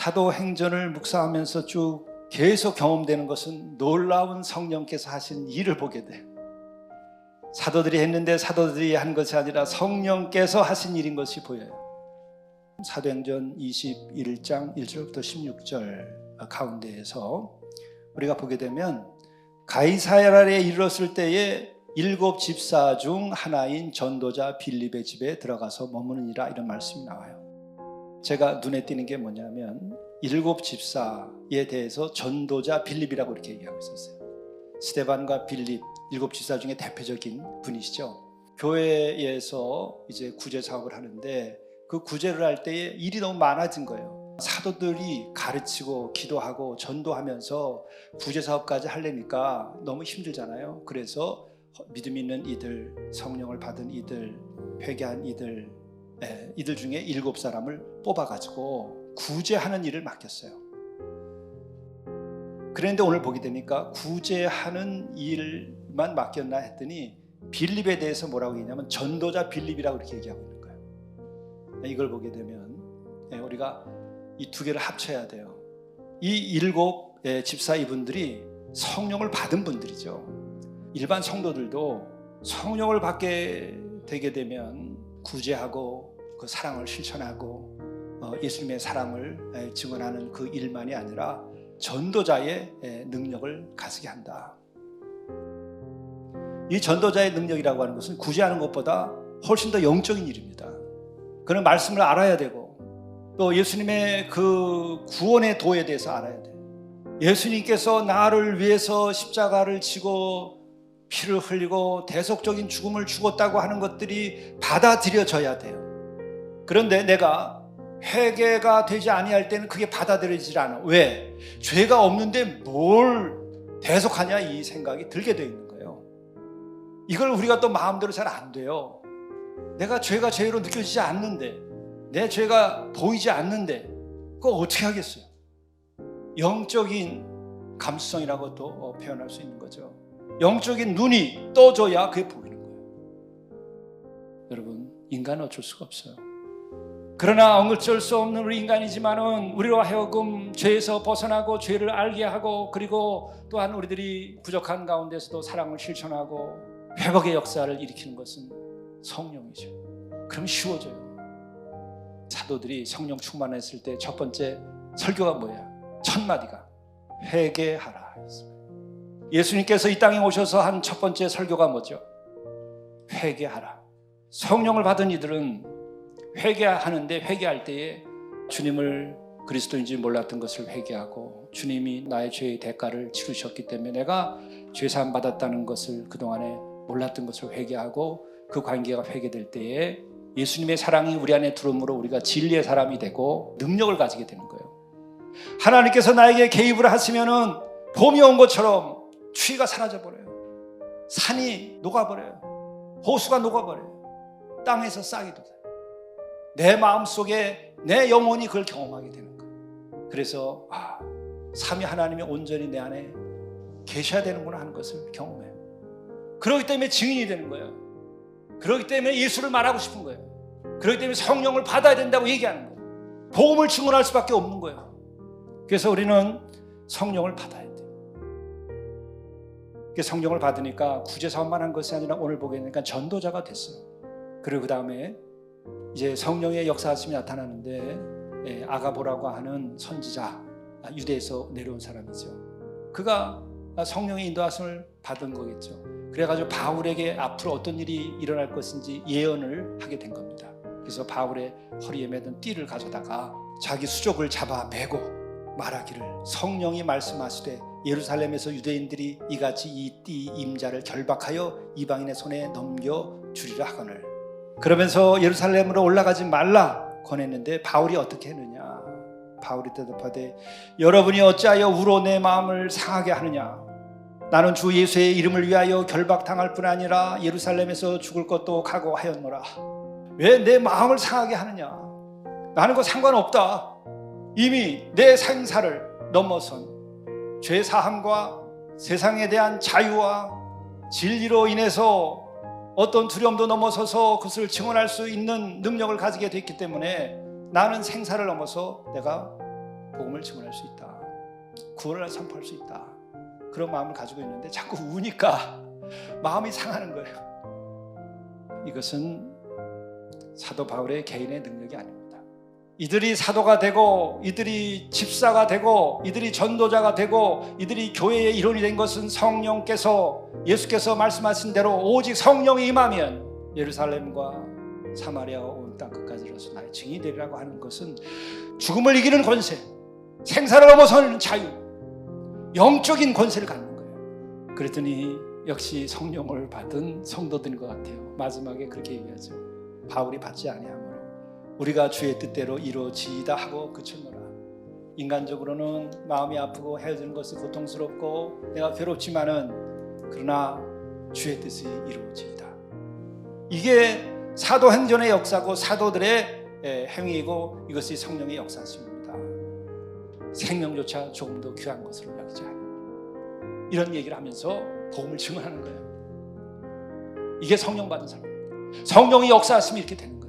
사도행전을 묵상하면서 쭉 계속 경험되는 것은 놀라운 성령께서 하신 일을 보게 돼. 사도들이 했는데 사도들이 한 것이 아니라 성령께서 하신 일인 것이 보여요. 사도행전 21장 1절부터 16절 가운데에서 우리가 보게 되면 가이사야에 이르렀을 때에 일곱 집사 중 하나인 전도자 빌립의 집에 들어가서 머무느니라 이런 말씀이 나와요. 제가 눈에 띄는 게 뭐냐면 일곱 집사에 대해서 전도자 빌립이라고 이렇게 얘기하고 있었어요. 스테반과 빌립 일곱 집사 중에 대표적인 분이시죠. 교회에서 이제 구제 사업을 하는데 그 구제를 할 때에 일이 너무 많아진 거예요. 사도들이 가르치고 기도하고 전도하면서 구제 사업까지 하려니까 너무 힘들잖아요. 그래서 믿음 있는 이들, 성령을 받은 이들, 회개한 이들, 예, 이들 중에 일곱 사람을 뽑아가지고 구제하는 일을 맡겼어요. 그런데 오늘 보게 되니까 구제하는 일만 맡겼나 했더니 빌립에 대해서 뭐라고 얘기냐면 전도자 빌립이라고 이렇게 얘기하고 있는 거예요. 이걸 보게 되면 예, 우리가 이 두 개를 합쳐야 돼요. 이 일곱 예, 집사 이분들이 성령을 받은 분들이죠. 일반 성도들도 성령을 받게 되게 되면 구제하고 그 사랑을 실천하고 어, 예수님의 사랑을 에, 증언하는 그 일만이 아니라 전도자의 에, 능력을 가지게 한다. 이 전도자의 능력이라고 하는 것은 구제하는 것보다 훨씬 더 영적인 일입니다. 그런 말씀을 알아야 되고 또 예수님의 그 구원의 도에 대해서 알아야 돼요. 예수님께서 나를 위해서 십자가를 지고 피를 흘리고 대속적인 죽음을 죽었다고 하는 것들이 받아들여져야 돼요. 그런데 내가 회개가 되지 아니할 때는 그게 받아들여지지 않아. 왜? 죄가 없는데 뭘 대속하냐 이 생각이 들게 되어 있는 거예요. 이걸 우리가 또 마음대로 잘 안 돼요. 내가 죄가 죄로 느껴지지 않는데 내 죄가 보이지 않는데 그거 어떻게 하겠어요? 영적인 감수성이라고 또 어, 표현할 수 있는 거죠. 영적인 눈이 떠져야 그게 보이는 거예요. 여러분, 인간은 어쩔 수가 없어요. 그러나 어쩔 수 없는 우리 인간이지만은 우리로 하여금 죄에서 벗어나고 죄를 알게 하고 그리고 또한 우리들이 부족한 가운데서도 사랑을 실천하고 회복의 역사를 일으키는 것은 성령이죠. 그럼 쉬워져요. 사도들이 성령 충만했을 때 첫 번째 설교가 뭐야? 첫 마디가 회개하라. 예수님께서 이 땅에 오셔서 한 첫 번째 설교가 뭐죠? 회개하라. 성령을 받은 이들은 회개하는데 회개할 때에 주님을 그리스도인지 몰랐던 것을 회개하고 주님이 나의 죄의 대가를 치르셨기 때문에 내가 죄사함 받았다는 것을 그동안에 몰랐던 것을 회개하고 그 관계가 회개될 때에 예수님의 사랑이 우리 안에 들어오므로 우리가 진리의 사람이 되고 능력을 가지게 되는 거예요. 하나님께서 나에게 개입을 하시면은 봄이 온 것처럼 추위가 사라져 버려요. 산이 녹아 버려요. 호수가 녹아 버려요. 땅에서 싹이 돋아요. 내 마음 속에 내 영혼이 그걸 경험하게 되는 거예요. 그래서 아, 삼위 하나님이 온전히 내 안에 계셔야 되는구나 하는 것을 경험해요. 그렇기 때문에 증인이 되는 거예요. 그렇기 때문에 예수를 말하고 싶은 거예요. 그렇기 때문에 성령을 받아야 된다고 얘기하는 거예요. 복음을 증언할 수밖에 없는 거예요. 그래서 우리는 성령을 받아야 돼요. 그 성령을 받으니까 구제 사업만 한 것이 아니라 오늘 보게 되니까 전도자가 됐어요. 그리고 그 다음에 이제 성령의 역사하심이 나타나는데 예, 아가보라고 하는 선지자 아, 유대에서 내려온 사람이죠. 그가 성령의 인도하심을 받은 거겠죠. 그래가지고 바울에게 앞으로 어떤 일이 일어날 것인지 예언을 하게 된 겁니다. 그래서 바울의 허리에 매던 띠를 가져다가 자기 수족을 잡아 매고 말하기를 성령이 말씀하시되 예루살렘에서 유대인들이 이같이 이 띠 임자를 결박하여 이방인의 손에 넘겨 주리라 하거늘. 그러면서 예루살렘으로 올라가지 말라 권했는데 바울이 어떻게 했느냐? 바울이 대답하되 여러분이 어찌하여 우로 내 마음을 상하게 하느냐? 나는 주 예수의 이름을 위하여 결박당할 뿐 아니라 예루살렘에서 죽을 것도 각오하였노라. 왜 내 마음을 상하게 하느냐? 나는 그 상관없다. 이미 내 생사를 넘어선 죄 사함과 세상에 대한 자유와 진리로 인해서 어떤 두려움도 넘어서서 그것을 증언할 수 있는 능력을 가지게 됐기 때문에 나는 생사를 넘어서 내가 복음을 증언할 수 있다. 구원을 선포할 수 있다. 그런 마음을 가지고 있는데 자꾸 우니까 마음이 상하는 거예요. 이것은 사도 바울의 개인의 능력이 아닙니다. 이들이 사도가 되고 이들이 집사가 되고 이들이 전도자가 되고 이들이 교회의 일원이 된 것은 성령께서 예수께서 말씀하신 대로 오직 성령이 임하면 예루살렘과 사마리아와 온 땅 끝까지로서 나의 증인이 되리라고 하는 것은 죽음을 이기는 권세, 생사를 넘어서는 자유, 영적인 권세를 갖는 거예요. 그랬더니 역시 성령을 받은 성도들인 것 같아요. 마지막에 그렇게 얘기하죠. 바울이 받지 아니하므로 우리가 주의 뜻대로 이루어지이다 하고 그쳤노라. 인간적으로는 마음이 아프고 헤어지는 것이 고통스럽고 내가 괴롭지만은 그러나 주의 뜻이 이루어지이다. 이게 사도행전의 역사고 사도들의 예, 행위이고 이것이 성령의 역사십니다. 생명조차 조금 더 귀한 것으로 여기자. 이런 얘기를 하면서 복음을 증언하는 거예요. 이게 성령 받은 사람. 성령이 역사하시면 이렇게 되는 거예요.